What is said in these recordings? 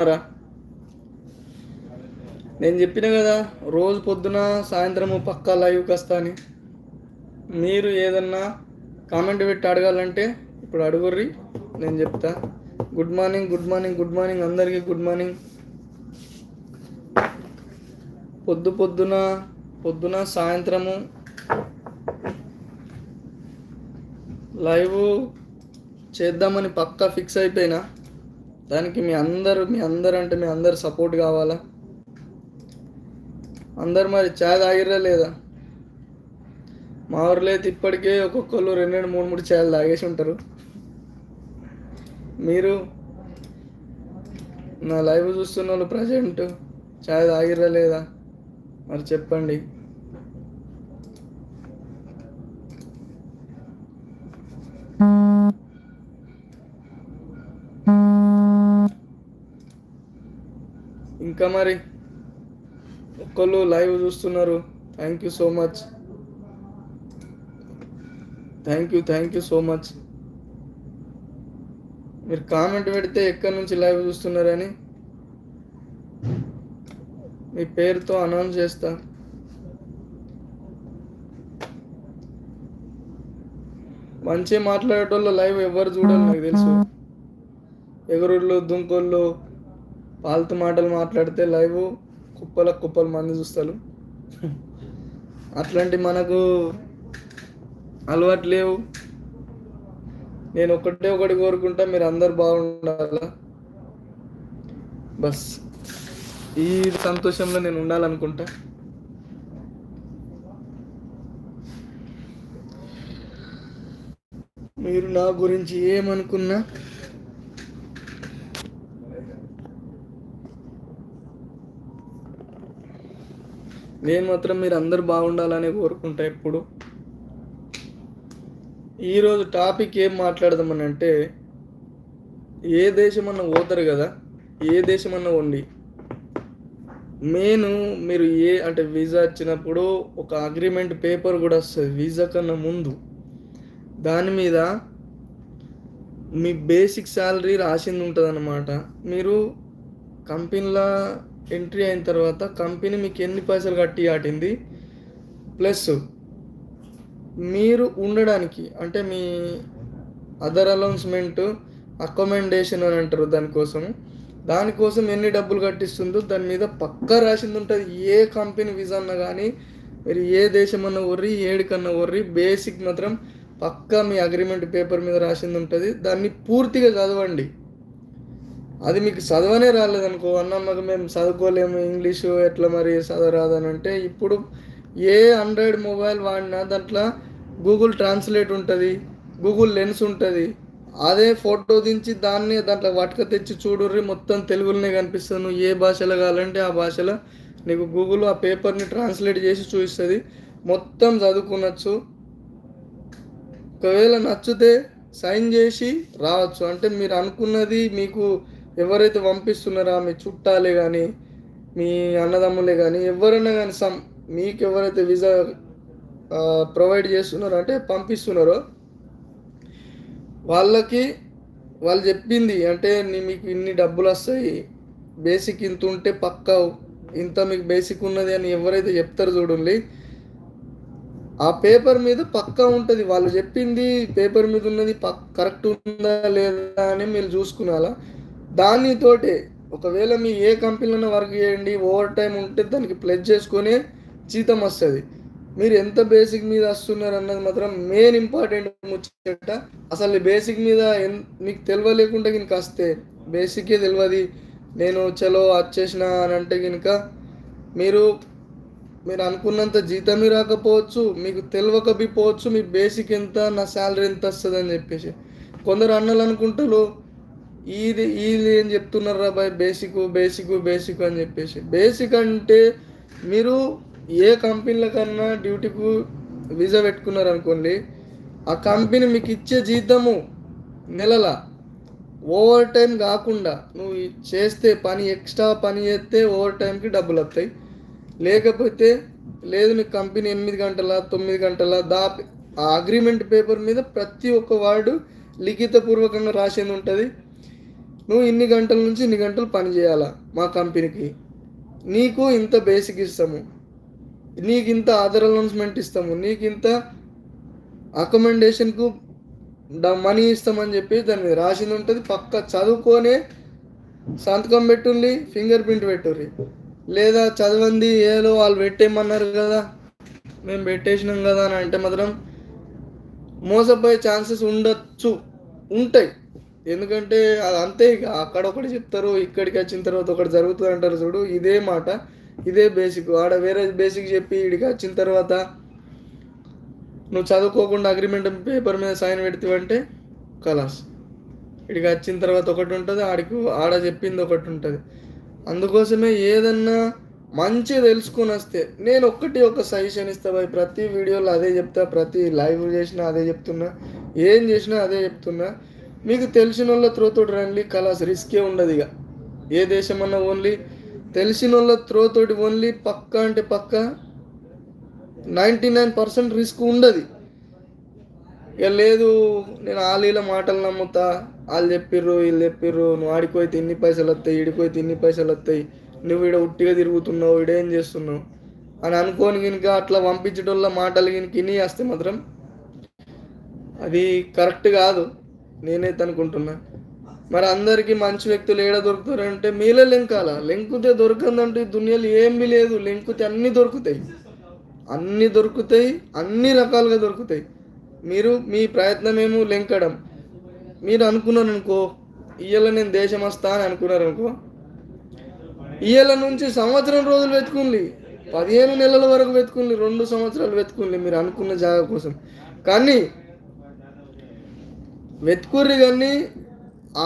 ఉన్నారా నేను చెప్పిన కదా రోజు పొద్దున సాయంత్రము పక్కా లైవ్కి వస్తా అని. మీరు ఏదన్నా కామెంట్ పెట్టి అడగాలంటే ఇప్పుడు అడుగుర్రి నేను చెప్తా. Good morning good morning good morning అందరికీ గుడ్ మార్నింగ్ పొద్దు పొద్దున పొద్దున సాయంత్రము లైవ్ చేద్దామని పక్కా ఫిక్స్ అయిపోయినా. దానికి మీ అందరు మీ అందరు అంటే మీ అందరు సపోర్ట్ కావాలా? అందరు మరి చాయ్ తాగిర్రా లేదా? మా ఊర్లో అయితే ఇప్పటికే ఒక్కొక్కరు రెండు రెండు మూడు మూడు చాయలు తాగేసి ఉంటారు. మీరు నా లైవ్ చూస్తున్న వాళ్ళు ప్రజెంట్ చాయ్ తాగిర్రా లేదా? మరి చెప్పండి. ఇంకా మరి ఒక్కళ్ళు లైవ్ చూస్తున్నారు. Thank you so much thank you thank you so much మీరు కామెంట్ పెడితే ఎక్కడి నుంచి లైవ్ చూస్తున్నారని మీ పేరుతో అనౌన్స్ చేస్తా. మంచి మాట్లాడేటోళ్ళు లైవ్ ఎవరు చూడాలి నాకు తెలుసు. ఎగురుళ్ళు దుంకోళ్ళు పాలతు మాటలు మాట్లాడితే లైవ్ కుప్పల కుప్పల మంది చూస్తారు. అట్లాంటి మనకు అలవాటు లేవు. నేను ఒకటే ఒకటి కోరుకుంటా మీరు అందరు బాగుండాలా? బస్. ఈ సంతోషంలో నేను ఉండాలనుకుంటా. మీరు నా గురించి ఏమనుకున్నా నేను మాత్రం మీరు అందరు బాగుండాలని కోరుకుంటా ఎప్పుడు. ఈరోజు టాపిక్ ఏం మాట్లాడదామని అంటే ఏ దేశమన్నా పోతారు కదా ఏ దేశమన్నా ఉండి మెయిన్ మీరు ఏ అంటే వీసా వచ్చినప్పుడు ఒక అగ్రిమెంట్ పేపర్ కూడా వస్తుంది వీసా కన్నా ముందు. దాని మీద మీ బేసిక్ శాలరీ రాసింది ఉంటుంది అన్నమాట మీరు కంపెనీలో ఎంట్రీ అయిన తర్వాత కంపెనీ మీకు ఎన్ని పైసలు కట్టి ఆటింది? ప్లస్ మీరు ఉండడానికి అంటే మీ అదర్ అనౌన్స్మెంట్ అకామిడేషన్ అని అంటారు దానికోసం. దానికోసం ఎన్ని డబ్బులు కట్టిస్తుందో దాని మీద పక్కా రాసింది ఉంటుంది. ఏ కంపెనీ వీసా అన్నా కానీ మీరు ఏ దేశం అన్నా వర్రి ఏడికన్నా వర్రి బేసిక్ మాత్రం పక్కా మీ అగ్రిమెంట్ పేపర్ మీద రాసింది ఉంటుంది. దాన్ని పూర్తిగా చదవండి. అది మీకు చదవనే రాలేదనుకో అన్న మాకు మేము చదువుకోలేము ఇంగ్లీషు ఎట్లా మరి చదవరాదని అంటే ఇప్పుడు ఏ ఆండ్రాయిడ్ మొబైల్ వాడినా దాంట్లో గూగుల్ ట్రాన్స్లేట్ ఉంటుంది గూగుల్ లెన్స్ ఉంటుంది అదే ఫోటో దించి దాన్ని దాంట్లో వటక తెచ్చి చూడుర్రి మొత్తం తెలుగులోనే కనిపిస్తుంది. నువ్వు ఏ భాషలో కావాలంటే ఆ భాషలో నీకు గూగుల్ ఆ పేపర్ని ట్రాన్స్లేట్ చేసి చూపిస్తుంది. మొత్తం చదువుకునొచ్చు. ఒకవేళ నచ్చితే సైన్ చేసి రావచ్చు. అంటే మీరు అనుకున్నది మీకు ఎవరైతే పంపిస్తున్నారో మీ చుట్టాలే కానీ మీ అన్నదమ్ములే కానీ ఎవరైనా కానీ సమ్ మీకు ఎవరైతే వీసా ప్రొవైడ్ చేస్తున్నారో అంటే పంపిస్తున్నారో వాళ్ళకి వాళ్ళు చెప్పింది అంటే మీకు ఇన్ని డబ్బులు వస్తాయి బేసిక్ ఇంత ఉంటే పక్కా ఇంత మీకు బేసిక్ ఉన్నది అని ఎవరైతే చెప్తారో చూడండి. ఆ పేపర్ మీద పక్కా ఉంటుంది. వాళ్ళు చెప్పింది పేపర్ మీద ఉన్నది పక్ కరెక్ట్ ఉందా లేదా అని మీరు చూసుకున్నాలా దానితోటే ఒకవేళ మీ ఏ కంపెనీలో వర్క్ చేయండి ఓవర్ టైం ఉంటే దానికి ప్లెజ్ చేసుకొని జీతం వస్తుంది. మీరు ఎంత బేసిక్ మీద వస్తున్నారు అన్నది మాత్రం మెయిన్ ఇంపార్టెంట్ ముచ్చట. అసలు బేసిక్ మీద ఎన్- మీకు తెలియలేకుండా కనుక వస్తే బేసికే తెలియదు. నేను చలో వచ్చేసిన అని అంటే కనుక మీరు మీరు అనుకున్నంత జీతమే రాకపోవచ్చు మీకు తెలియకపోవచ్చు మీ బేసిక్ ఎంత నా శాలరీ ఎంత వస్తుంది అని చెప్పేసి. కొందరు అన్నలు అనుకుంటారు వీళ్ళు ఇది ఏం చెప్తున్నారు రా బాయ్? బేసిక్ బేసిక్ బేసిక్ అని చెప్పేసి. బేసిక్ అంటే మీరు ఏ కంపెనీల కన్నా డ్యూటీకు వీసా పెట్టుకున్నారు అనుకోండి ఆ కంపెనీ మీకు ఇచ్చే జీతము నెలల ఓవర్ టైం కాకుండా నువ్వు చేస్తే పని ఎక్స్ట్రా పని చేస్తే ఓవర్ టైంకి డబ్బులు వస్తాయి లేకపోతే లేదు నీకు కంపెనీ ఎనిమిది గంటల తొమ్మిది గంటల దా ఆ అగ్రిమెంట్ పేపర్ మీద ప్రతి ఒక్క వార్డు లిఖితపూర్వకంగా రాసింది ఉంటుంది. నువ్వు ఇన్ని గంటల నుంచి ఇన్ని గంటలు పని చేయాలా మా కంపెనీకి? నీకు ఇంత బేసిక్ ఇస్తాము. నీకు ఇంత ఆధార్ అనౌన్స్మెంట్ ఇస్తాము. నీకు ఇంత అకమెండేషన్కు మనీ ఇస్తామని చెప్పి దాని మీద రాసింది ఉంటుంది. పక్క చదువుకొనే సంతకం పెట్టుండి ఫింగర్ ప్రింట్ పెట్టుర్రి లేదా చదవంది ఏదో వాళ్ళు పెట్టేయమన్నారు కదా మేము పెట్టేసినాం కదా అని అంటే మాత్రం మోసపోయే ఛాన్సెస్ ఉండొచ్చు. ఉంటాయి. ఎందుకంటే అది అంతే ఇక. అక్కడ ఒకటి చెప్తారు ఇక్కడికి వచ్చిన తర్వాత ఒకటి జరుగుతుంది అంటారు చూడు. ఇదే మాట ఇదే బేసిక్ ఆడ వేరే బేసిక్ చెప్పి ఇడికి వచ్చిన తర్వాత నువ్వు చదువుకోకుండా అగ్రిమెంట్ పేపర్ మీద సైన్ పెడతావంటే కలాస్ ఇడికి వచ్చిన తర్వాత ఒకటి ఉంటుంది ఆడికి ఆడ చెప్పింది ఒకటి ఉంటుంది. అందుకోసమే ఏదన్నా మంచి తెలుసుకొని వస్తే నేను ఒక్కటి ఒక సజెషన్ ఇస్తా భయ్. ప్రతి వీడియోలో అదే చెప్తా ప్రతి లైవ్ చేసినా అదే చెప్తున్నా. ఏం చేసినా అదే చెప్తున్నా. మీకు తెలిసిన వాళ్ళ త్రోతోటి రండి కలాస్ రిస్కే ఉండదు ఇక. ఏ దేశం అన్నా ఓన్లీ తెలిసిన వాళ్ళ త్రోతోటి ఓన్లీ పక్క అంటే పక్క నైంటీ నైన్ పర్సెంట్ రిస్క్ ఉండదు. ఇక లేదు నేను ఆలీల మాటలు నమ్ముతా వాళ్ళు చెప్పిర్రు వీళ్ళు చెప్పిర్రు నువ్వు ఆడిపోయి ఇన్ని పైసలు వస్తాయి ఈడిపోయి ఇన్ని పైసలు వస్తాయి నువ్వు ఈడ ఉట్టిగా తిరుగుతున్నావు ఈడేం చేస్తున్నావు? అని అనుకోని కనుక అట్లా పంపించడంలో మాటలు కనుక ఇన్ని చేస్తే మాత్రం అది కరెక్ట్ కాదు. నేనైతే అనుకుంటున్నా. మరి అందరికీ మంచి వ్యక్తులు ఏడ దొరుకుతారంటే మీలే లెంకాల? లెంకుతే దొరకందంటే ఈ దునియాలో ఏమీ లేదు. లెంకుతే అన్నీ దొరుకుతాయి. అన్నీ దొరుకుతాయి అన్ని రకాలుగా దొరుకుతాయి. మీరు మీ ప్రయత్నం ఏమో లెంకడం. మీరు అనుకున్నారు అనుకో ఇయ్యాల నేను దేశం వస్తా అని అనుకున్నారనుకో ఇయ్యల ఇయ్యాల నుంచి సంవత్సరం రోజులు వెతుకుంది. పదిహేను నెలల వరకు వెతుకుంది రెండు సంవత్సరాలు వెతుకుంది మీరు అనుకున్న జాగా కోసం. కానీ వెతుకుర్రి కానీ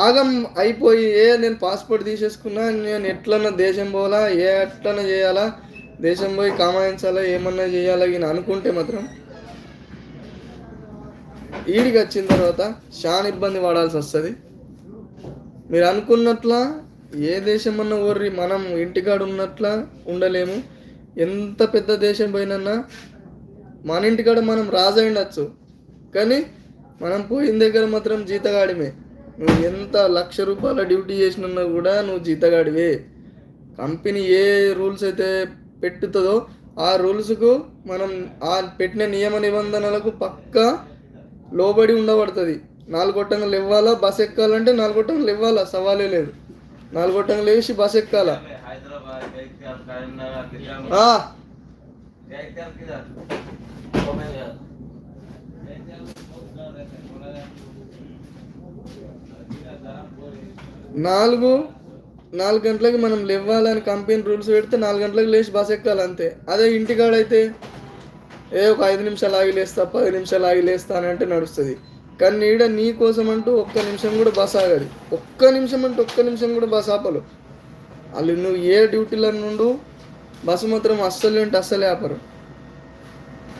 ఆగం అయిపోయి ఏ నేను పాస్పోర్ట్ తీసేసుకున్నా నేను ఎట్లన్నా దేశం పోవాలా ఏ ఎట్లన్నా చేయాలా దేశం పోయి కామాయించాలా ఏమన్నా చేయాలా ఈయన అనుకుంటే మాత్రం ఈడికి వచ్చిన తర్వాత చాలా ఇబ్బంది పడాల్సి వస్తుంది. మీరు అనుకున్నట్ల ఏ దేశం అన్న ఊర్రి మనం ఇంటికాడ ఉన్నట్లా ఉండలేము. ఎంత పెద్ద దేశం పోయినన్నా మన ఇంటికాడ మనం రాజు ఉండొచ్చు కానీ మనం పోయిన దగ్గర మాత్రం జీతగాడిమే. నువ్వు ఎంత లక్ష రూపాయల డ్యూటీ చేసినా కూడా నువ్వు జీతగాడివే. కంపెనీ ఏ రూల్స్ అయితే పెట్టుతుందో ఆ రూల్స్కు మనం ఆ పెట్టిన నియమ నిబంధనలకు పక్కా లోబడి ఉండబడుతుంది. నాలుగు గొట్టంగా ఇవ్వాలా బస్ ఎక్కాలంటే నాలుగు గొట్టంగా ఇవ్వాలా సవాలే లేదు. నాలుగు గొట్టంగా లేచి బస్ ఎక్కాలా? హైదరాబాద్ నాలుగు నాలుగు గంటలకి మనం లేవ్వాలని కంపెనీ రూల్స్ పెడితే నాలుగు గంటలకు లేచి బస్ ఎక్కాలి అంతే. అదే ఇంటికాడైతే ఏ ఒక ఐదు నిమిషాలు ఆగి లేస్తా పది నిమిషాలు ఆగి లేస్తా అని అంటే నడుస్తుంది. కానీ నీడ నీ కోసం అంటూ ఒక్క నిమిషం కూడా బస్ ఆగదు. ఒక్క నిమిషం అంటే ఒక్క నిమిషం కూడా బస్ ఆపలు వాళ్ళు నువ్వు ఏ డ్యూటీలో నుండు బస్సు మాత్రం అస్సలు అంటే అస్సలే ఆపరు.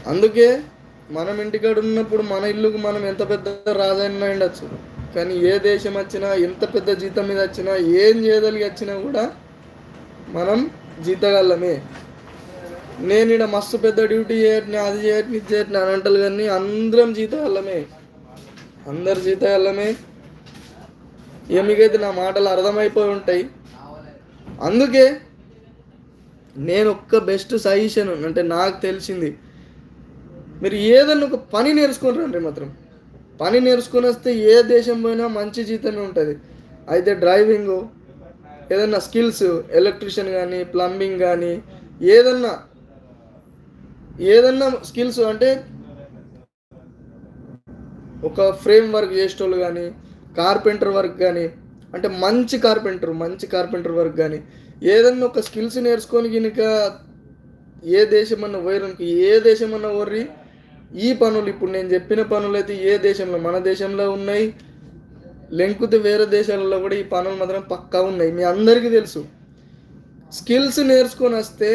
అందుకే మనం ఇంటికాడ ఉన్నప్పుడు మన ఇల్లుకు మనం ఎంత పెద్ద రాజైనా ఉండొచ్చు. కానీ ఏ దేశం వచ్చినా ఎంత పెద్ద జీతం మీద వచ్చినా ఏం చేయదలిగి వచ్చినా కూడా మనం జీతగలమే నేను ఇక్కడ మస్తు పెద్ద డ్యూటీ చేయట్ని అది చేయట్ని ఇది చేయట్ని అని అంటారు కానీ అందరం జీతగలమే అందరు జీతగలమే ఇక మీకైతే నా మాటలు అర్థమైపోయి ఉంటాయి. అందుకే నేను ఒక్క బెస్ట్ సజెషన్ అంటే నాకు తెలిసింది. మీరు ఏదన్నా ఒక పని నేర్చుకుంటారండి రండి మాత్రం. పని నేర్చుకొని వస్తే ఏ దేశం పోయినా మంచి జీతమే ఉంటుంది. అయితే డ్రైవింగ్ ఏదన్నా స్కిల్స్ ఎలక్ట్రిషియన్ కానీ ప్లంబింగ్ కానీ ఏదన్నా ఏదన్నా స్కిల్స్ అంటే ఒక ఫ్రేమ్ వర్క్ చేసేటోళ్ళు కానీ కార్పెంటర్ వర్క్ కానీ అంటే మంచి కార్పెంటర్ మంచి కార్పెంటర్ వర్క్ కానీ ఏదన్నా ఒక స్కిల్స్ నేర్చుకొని కనుక ఏ దేశమన్నా పోయినకి ఏ దేశమన్నా వర్రి ఈ పనులు ఇప్పుడు నేను చెప్పిన పనులు అయితే ఏ దేశంలో మన దేశంలో ఉన్నాయి? లెంకుతే వేరే దేశాలలో కూడా ఈ పనులు మాత్రం పక్కా ఉన్నాయి. మీ అందరికీ తెలుసు. స్కిల్స్ నేర్చుకొని వస్తే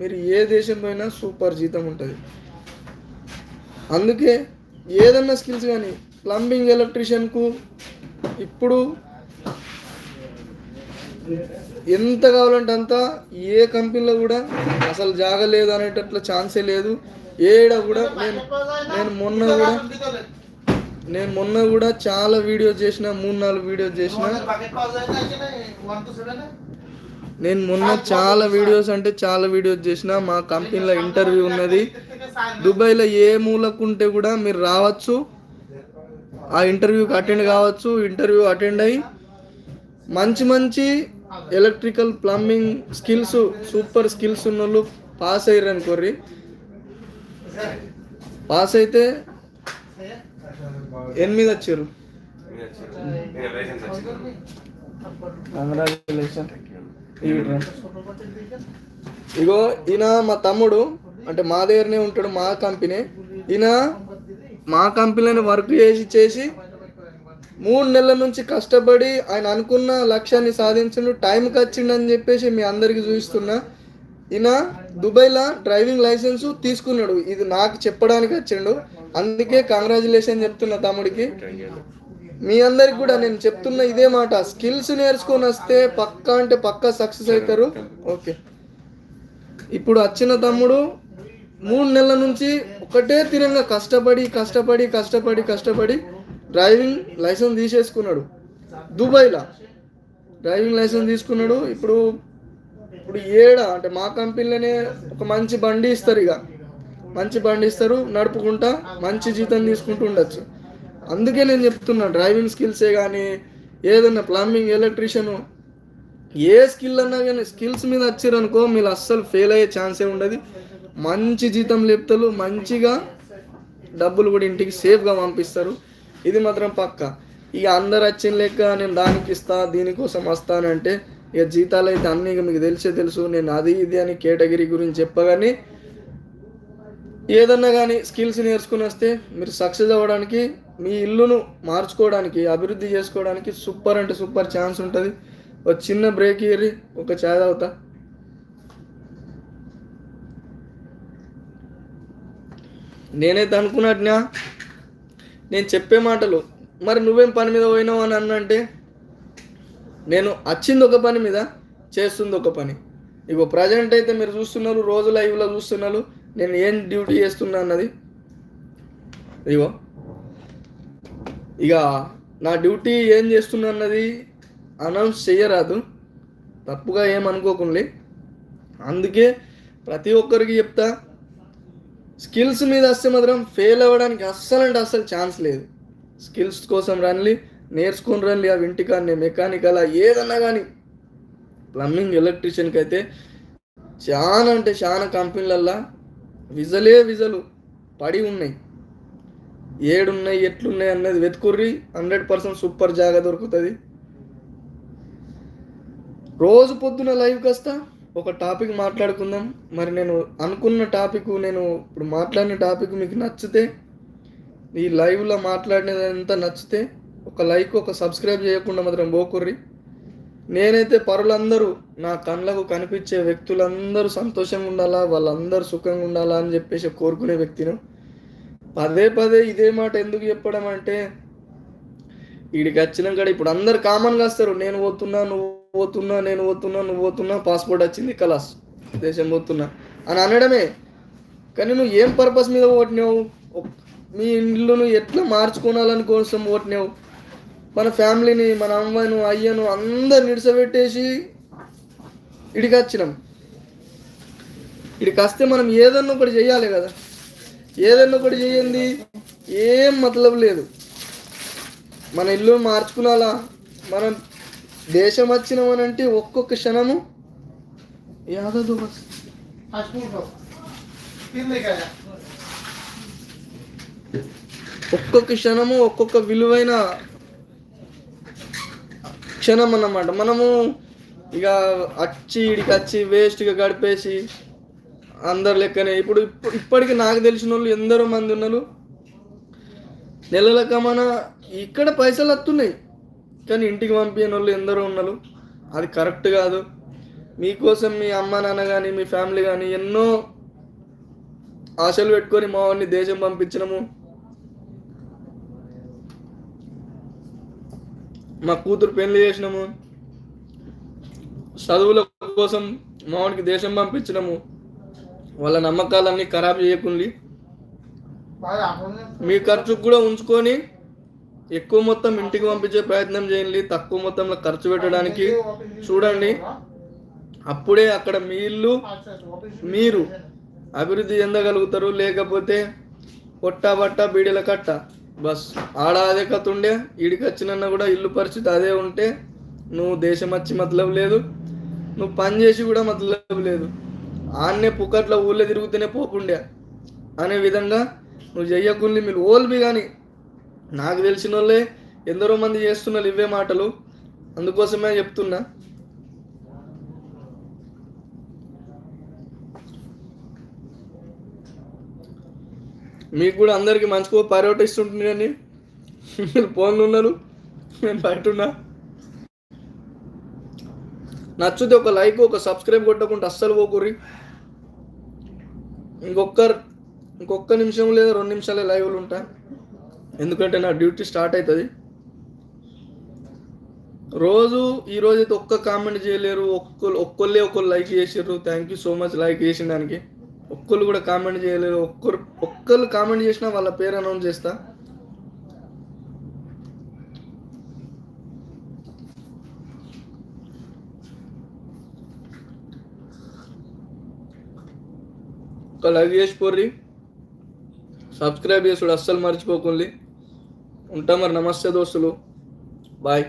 మీరు ఏ దేశం పోయినా సూపర్ జీతం ఉంటుంది. అందుకే ఏదన్నా స్కిల్స్ కానీ ప్లంబింగ్ ఎలక్ట్రీషియన్కు ఇప్పుడు ఎంత కావాలంటే అంత ఏ కంపెనీలో కూడా అసలు జాగలేదు అనేటట్లు అనేటట్ల ఛాన్సే లేదు. ఏడ కూడా నేను నేను మొన్న కూడా నేను మొన్న కూడా చాలా వీడియోస్ చేసిన మూడు నాలుగు వీడియోస్ చేసిన. నేను మొన్న చాలా వీడియోస్ అంటే చాలా వీడియోస్ చేసిన మా కంపెనీలో ఇంటర్వ్యూ ఉన్నది. దుబాయ్లో ఏ మూలకుంటే కూడా మీరు రావచ్చు. ఆ ఇంటర్వ్యూకి అటెండ్ కావచ్చు ఇంటర్వ్యూ అటెండ్ అయ్యి మంచి మంచి electrical plumbing skills super skills ఉన్న వాళ్ళు పాస్ అయ్యారు అనుకోర్రి. పాస్ అయితే ఎనిమిది వచ్చారు. కంగ్రాచులేషన్ ఇగో ఈయన మా తమ్ముడు అంటే మా దగ్గరనే ఉంటాడు మా కంపెనీ. ఈయన మా కంపెనీలో వర్క్ చేసి చేసి మూడు నెలల నుంచి కష్టపడి ఆయన అనుకున్న లక్ష్యాన్ని సాధించండు టైంకి వచ్చిండని చెప్పేసి మీ అందరికి చూపిస్తున్నా. ఈయన దుబాయ్లో డ్రైవింగ్ లైసెన్స్ తీసుకున్నాడు. ఇది నాకు చెప్పడానికి వచ్చిండు. అందుకే కంగ్రాచులేషన్ చెప్తున్నా తమ్ముడికి. మీ అందరికి కూడా నేను చెప్తున్న ఇదే మాట. స్కిల్స్ నేర్చుకొని వస్తే పక్కా అంటే పక్కా సక్సెస్ అవుతారు. ఓకే. ఇప్పుడు వచ్చిన తమ్ముడు మూడు నెలల నుంచి ఒకటే తీరంగా కష్టపడి కష్టపడి కష్టపడి కష్టపడి డ్రైవింగ్ లైసెన్స్ తీసేసుకున్నాడు. దుబాయ్లో డ్రైవింగ్ లైసెన్స్ తీసుకున్నాడు. ఇప్పుడు ఇప్పుడు ఏడ అంటే మా కంపెనీలోనే ఒక మంచి బండి ఇస్తారు ఇక. మంచి బండి ఇస్తారు నడుపుకుంటా మంచి జీతం తీసుకుంటూ ఉండొచ్చు. అందుకే నేను చెప్తున్నా డ్రైవింగ్ స్కిల్సే కానీ ఏదన్నా ప్లంబింగ్ ఎలక్ట్రీషియను ఏ స్కిల్ అన్నా కానీ స్కిల్స్ మీద వచ్చారనుకో మీరు అస్సలు ఫెయిల్ అయ్యే ఛాన్సే ఉండదు. మంచి జీతం లేపుతలు మంచిగా డబ్బులు కూడా ఇంటికి సేఫ్గా పంపిస్తారు. ఇది మాత్రం పక్క. ఇక అందరు వచ్చిన లెక్క నేను దానికి ఇస్తా దీనికోసం వస్తానంటే ఇక జీతాలు అయితే అన్నీ ఇక మీకు తెలిసే తెలుసు. నేను అది ఇది అని కేటగిరీ గురించి చెప్పగానే ఏదన్నా కానీ స్కిల్స్ నేర్చుకుని వస్తే మీరు సక్సెస్ అవ్వడానికి మీ ఇల్లును మార్చుకోవడానికి అభివృద్ధి చేసుకోవడానికి సూపర్ అంటే సూపర్ ఛాన్స్ ఉంటుంది. ఒక చిన్న బ్రేక్ ఇయ్యి ఒక ఛాయ్ తాగుతా. నేనైతే అనుకున్నట్టునా నేను చెప్పే మాటలు మరి నువ్వేం పని మీద పోయినావు అని అన్నంటే నేను వచ్చింది ఒక పని మీద చేస్తుంది ఒక పని. ఇగో ప్రజెంట్ అయితే మీరు చూస్తున్నారు రోజు లైవ్లో చూస్తున్నారు నేను ఏం డ్యూటీ చేస్తున్నా అన్నది. ఇగో. ఇక నా డ్యూటీ ఏం చేస్తున్నా అన్నది అనౌన్స్ చేయరాదు. తప్పుగా ఏమనుకోకుండా అందుకే ప్రతి ఒక్కరికి చెప్తా స్కిల్స్ మీద వస్తే మాత్రం ఫెయిల్ అవ్వడానికి అస్సలు అంటే అస్సలు ఛాన్స్ లేదు. స్కిల్స్ కోసం రన్లీ నేర్చుకుని రండి అవి ఇంటికాన్ని మెకానిక్ అలా ఏదన్నా కానీ ప్లంబింగ్ ఎలక్ట్రీషియన్కి అయితే చాలా అంటే చాలా కంపెనీలల్లా విజలే విజలు పడి ఉన్నాయి. ఏడున్నాయి ఎట్లున్నాయి అన్నది వెతుకుర్రి హండ్రెడ్ పర్సెంట్ సూపర్ జాగా దొరుకుతుంది. రోజు పొద్దున లైవ్కి వస్తా ఒక టాపిక్ మాట్లాడుకుందాం. మరి నేను అనుకున్న టాపిక్ నేను ఇప్పుడు మాట్లాడిన టాపిక్ మీకు నచ్చితే ఈ లైవ్లో మాట్లాడినదంతా నచ్చితే ఒక లైక్ ఒక సబ్స్క్రైబ్ చేయకుండా మాత్రం పోకుర్రి. నేనైతే పరులందరూ నా కళ్ళకు కనిపించే వ్యక్తులందరూ సంతోషంగా ఉండాలా వాళ్ళందరూ సుఖంగా ఉండాలా అని చెప్పేసి కోరుకునే వ్యక్తిను. పదే పదే ఇదే మాట ఎందుకు చెప్పడం అంటే వీడికి వచ్చినాక ఇప్పుడు అందరు కామన్గా వస్తారు. నేను పోతున్నా నువ్వు పోతున్నా నేను పోతున్నా నువ్వు పోతున్నా పాస్పోర్ట్ వచ్చింది కలాస్. దేశం పోతున్నా అని అనడమే. కానీ నువ్వు ఏం పర్పస్ మీద ఓటినావు మీ మీ ఇల్లును ఎట్లా మార్చుకోవాలని కోసం ఓటినావు మన ఫ్యామిలీని మన అమ్మను అయ్యను అందరు నిడిసబెట్టేసి ఇడికి వచ్చినాం ఇడికి వస్తే మనం ఏదన్నా ఒకటి చేయాలి కదా. ఏదన్నా ఒకటి చేయండి ఏం మతలబ్ లేదు. మన ఇల్లు మార్చుకునాలా? మనం దేశం వచ్చినామనంటే ఒక్కొక్క క్షణము యాదదు బస్ ఒక్కొక్క క్షణము ఒక్కొక్క విలువైన క్షణం అన్నమాట. మనము ఇక వచ్చి ఇడికి వచ్చి వేస్ట్గా గడిపేసి అందరు లెక్కనే ఇప్పుడు ఇప్పటికి నాకు తెలిసిన వాళ్ళు ఎందరో మంది ఉన్నారు. నెలల మన ఇక్కడ పైసలు వస్తున్నాయి కానీ ఇంటికి పంపించిన వాళ్ళు ఎందరో ఉన్నారు. అది కరెక్ట్ కాదు. మీకోసం మీ అమ్మ నాన్న కానీ మీ ఫ్యామిలీ కానీ ఎన్నో ఆశలు పెట్టుకొని మా వాడిని దేశం పంపించినాము. మా కూతురు పెళ్ళి చేసినాము. చదువుల కోసం మావాడికి దేశం పంపించినాము వాళ్ళ నమ్మకాలన్నీ ఖరాబ్ చేయకుండా. మీ ఖర్చు కూడా ఉంచుకొని ఎక్కువ మొత్తం ఇంటికి పంపించే ప్రయత్నం చేయండి. తక్కువ మొత్తంలో ఖర్చు పెట్టడానికి చూడండి. అప్పుడే అక్కడ మీ ఇల్లు మీరు అభివృద్ధి చెందగలుగుతారు. లేకపోతే పొట్ట బట్ట బీడీల కట్ట. బస్ ఆడ అదే కథ ఉండే. ఈడికి వచ్చిన కూడా ఇల్లు పరిస్థితి అదే ఉంటే నువ్వు దేశం వచ్చి మతలబు లేదు. నువ్వు పని చేసి కూడా మతలబు లేదు. ఆన్నే పుక్కట్లో ఊళ్ళో తిరుగుతూనే పోకుండే. అనే విధంగా నువ్వు చెయ్యకుండా మీరు ఓల్బి కానీ నాకు తెలిసిన వాళ్ళే ఎందరో మంది చేస్తున్నారు ఇవే మాటలు. అందుకోసమే చెప్తున్నా. మీకు కూడా అందరికీ మంచిగా పర్యటిస్తుంటుంది కానీ మీరు ఫోన్లు ఉన్నారు నేను బయట ఉన్నా. నచ్చితే ఒక లైక్ ఒక సబ్స్క్రైబ్ కొట్టకుండా అస్సలు పోకూరి ఇంకొక్క ఇంకొక నిమిషం లేదా రెండు నిమిషాలే లైవ్లు ఉంటా. ఎందుకంటే నా డ్యూటీ స్టార్ట్ అవుతుంది రోజు ఈరోజు అయితే ఒక్క కామెంట్ చేయలేరు ఒక్క ఒక్కళ్ళే ఒక్కరు లైక్ చేసారు thank you so much like చేసిన దానికి ఒక్కరు కూడా కామెంట్ చేయలేరు. ఒక్కరు ఒక్కరు కామెంట్ చేసినా వాళ్ళ పేరు అనౌన్స్ చేస్తా. ఒక లైవ్ చేసి పోర్రి. సబ్స్క్రైబ్ చేసుడు అస్సలు మర్చిపోకండి. ఉంటా మరి నమస్తే దోస్తులు. బాయ్.